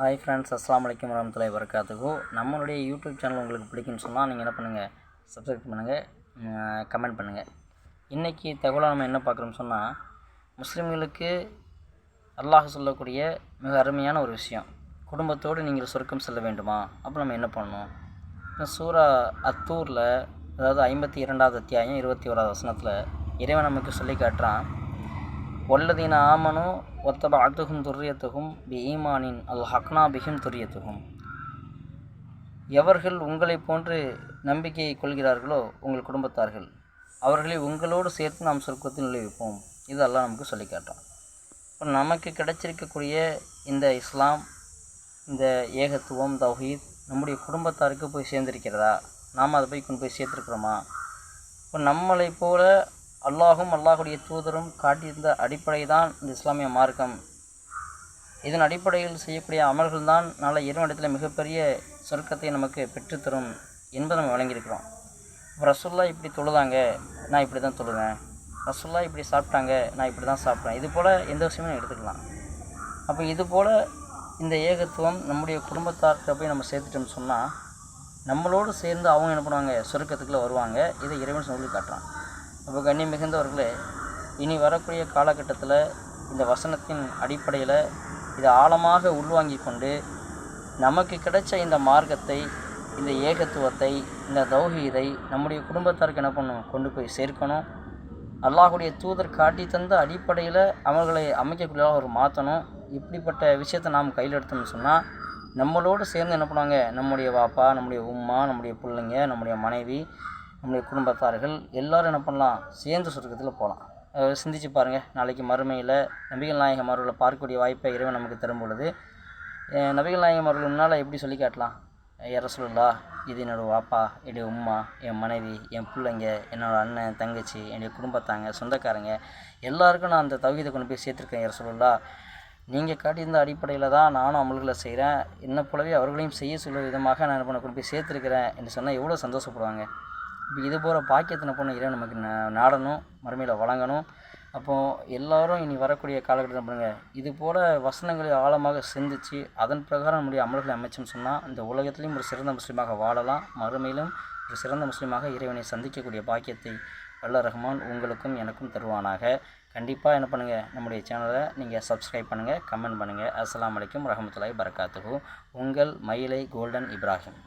Hi friends அஸ்லாம் வலைக்கம் வரமத்துலாய் வரகாத்துக்கு நம்மளுடைய யூடியூப் சேனல் உங்களுக்கு பிடிக்கும்னு சொன்னால் நீங்கள் என்ன பண்ணுங்கள் சப்ஸ்கிரைப் பண்ணுங்கள் கமெண்ட் பண்ணுங்கள் இன்றைக்கி தகவலாக நம்ம என்ன பார்க்குறோம்னு சொன்னால் முஸ்லீம்களுக்கு அல்லாஹ் சொல்லக்கூடிய மிக அருமையான ஒரு விஷயம். குடும்பத்தோடு நீங்கள் சொர்க்கம் செல்ல வேண்டுமா? அப்போ நம்ம என்ன பண்ணணும்? இப்போ சூரா அத்தூரில் அதாவது ஐம்பத்தி இரண்டாவது அத்தியாயம் இருபத்தி ஓராவது வசனத்தில் இறைவன் நமக்கு சொல்லி காட்டுறான் ஒல்லதீன ஆமனோ ஒத்தப அத்துகும் துரியத்துகும் பி ஈமானின் அல் ஹக்னா பிஹிம் துரியத்துகும் எவர்கள் உங்களைப் போன்று நம்பிக்கையை கொள்கிறார்களோ உங்கள் குடும்பத்தார்கள் அவர்களை உங்களோடு சேர்த்து நாம் சொர்க்கத்தில் நுழைவிப்போம் இது நமக்கு சொல்லி காட்டுறோம் இப்போ நமக்கு கிடைச்சிருக்கக்கூடிய இந்த இஸ்லாம் இந்த ஏகத்துவம் தௌஹீத் நம்முடைய குடும்பத்தாருக்கு போய் சேர்ந்திருக்கிறதா? நாம் அதை போய் கொண்டு போய் சேர்த்துருக்குறோமா? இப்போ நம்மளை போல அல்லாஹும் அல்லாஹுடைய தூதரும் காட்டியிருந்த அடிப்படை தான் இந்த இஸ்லாமிய மார்க்கம். இதன் அடிப்படையில் செய்யக்கூடிய அமல்கள் தான் நாளை இறைவனிடத்தில் மிகப்பெரிய சொர்க்கத்தை நமக்கு பெற்றுத்தரும் என்பதை நம்ம வழங்கியிருக்கிறோம். ரசுல்லா இப்படி தொழுதாங்க நான் இப்படி தான் தொழுவேன் ரசுல்லா இப்படி சாப்பிட்டாங்க நான் இப்படி தான் சாப்பிட்றேன் இது போல் எந்த விஷயமும் எடுத்துக்கலாம். அப்போ இது போல் இந்த ஏகத்துவம் நம்முடைய குடும்பத்தார்கிட்ட போய் நம்ம சேர்த்துட்டோம்னு சொன்னால் நம்மளோடு சேர்ந்து அவங்க என்ன பண்ணுவாங்க? சொர்க்கத்துக்குள்ளே வருவாங்க. இதை இறைவன் சொல்லி காட்டுறான். அப்போ கண்ணி மிகுந்தவர்களே இனி வரக்கூடிய காலகட்டத்தில் இந்த வசனத்தின் அடிப்படையில் இதை ஆழமாக உள்வாங்கி கொண்டு நமக்கு கிடைச்ச இந்த மார்க்கத்தை இந்த ஏகத்துவத்தை இந்த தௌஹீதை நம்முடைய குடும்பத்தாருக்கு என்ன பண்ணணும்? கொண்டு போய் சேர்க்கணும். அல்லாஹுடைய தூதர் காட்டி தந்த அடிப்படையில் அவர்களை அமைக்கக்கூடியதாக ஒரு மாற்றணும் இப்படிப்பட்ட விஷயத்தை நாம் கையில் எடுத்தோம்னு சொன்னால் நம்மளோடு சேர்ந்து என்ன பண்ணுவாங்க? நம்முடைய பாப்பா நம்முடைய உம்மா நம்முடைய பிள்ளைங்க நம்முடைய மனைவி நம்முடைய குடும்பத்தார்கள் எல்லோரும் என்ன பண்ணலாம்? சேர்ந்து சொர்க்கத்தில் போகலாம் சிந்திச்சு பாருங்கள் நாளைக்கு மறுமையில் நபிகள் நாயகம் அவர்களை பார்க்கக்கூடிய வாய்ப்பை இறைவன் நமக்கு தரும் பொழுது நபிகள் நாயகம் அவர்கள் முன்னால் எப்படி சொல்லி காட்டலாம்? யார சொல்லலா இது என்னோடய வாப்பா என்னுடைய உம்மா என் மனைவி என் பிள்ளைங்க என்னோடய அண்ணன் தங்கச்சி என்னுடைய குடும்பத்தாங்க சொந்தக்காரங்க எல்லாருக்கும் நான் அந்த தகுதியை கொண்டு போய் சேர்த்துருக்கேன் யார சொல்லலா நீங்கள் காட்டியிருந்த அடிப்படையில் தான் நானும் அமல்களை செய்கிறேன் என்ன போலவே அவர்களையும் செய்ய சொல்லும் விதமாக நான் என்ன பண்ண கொண்டு போய் சேர்த்துருக்கிறேன் என்று சொன்னால் எவ்வளோ சந்தோஷப்படுவாங்க? இப்போ இது போகிற பாக்கியத்தின பொண்ணு இறைவன் நமக்கு நாடணும் மறுமையில் வழங்கணும். அப்போது எல்லோரும் இனி வரக்கூடிய காலகட்டத்தில் பண்ணுங்கள் இது போல் வசனங்களை ஆழமாக சிந்தித்து அதன் பிரகாரம் நம்முடைய அமல்களை அமைச்சோம்னு சொன்னால் இந்த உலகத்திலையும் ஒரு சிறந்த முஸ்லீமாக வாழலாம். மறுமையிலும் ஒரு சிறந்த முஸ்லீமாக இறைவனை சந்திக்கக்கூடிய பாக்கியத்தை வல்ல ரஹ்மான் உங்களுக்கும் எனக்கும் தருவானாக. கண்டிப்பாக என்ன பண்ணுங்கள் நம்முடைய சேனலை நீங்கள் சப்ஸ்கிரைப் பண்ணுங்கள் கமெண்ட் பண்ணுங்கள் அஸ்லாம் வலைக்கம் ரஹமத்துல்லாய் பரகாத்துகு உங்கள் மயிலை கோல்டன் இப்ராஹிம்.